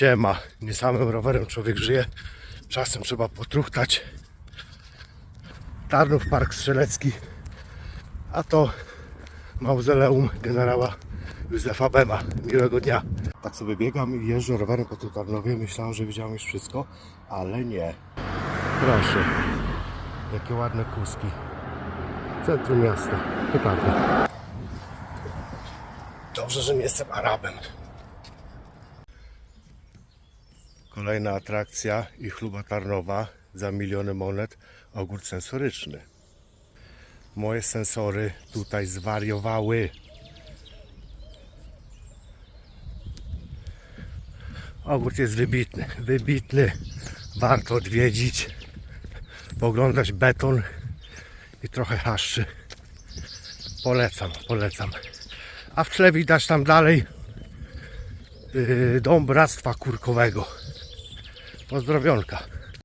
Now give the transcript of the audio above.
Siema, nie samym rowerem człowiek żyje. Czasem trzeba potruchtać. Tarnów Park Strzelecki, a to mauzoleum generała Józefa Bema. Miłego dnia. Tak sobie biegam i jeżdżę rowerem po tym Tarnowie. Myślałem, że widziałem już wszystko, ale nie. Proszę, jakie ładne kuski. Centrum miasta. Petarda. Dobrze, że nie jestem Arabem. Kolejna atrakcja i chluba Tarnowa za miliony monet ogór sensoryczny. Moje sensory tutaj zwariowały. Ogór jest wybitny, wybitny. Warto odwiedzić, poglądać beton i trochę haszczy. Polecam, polecam. A w tle widać tam dalej yy, dom Bractwa Kurkowego. Pozdrowionka.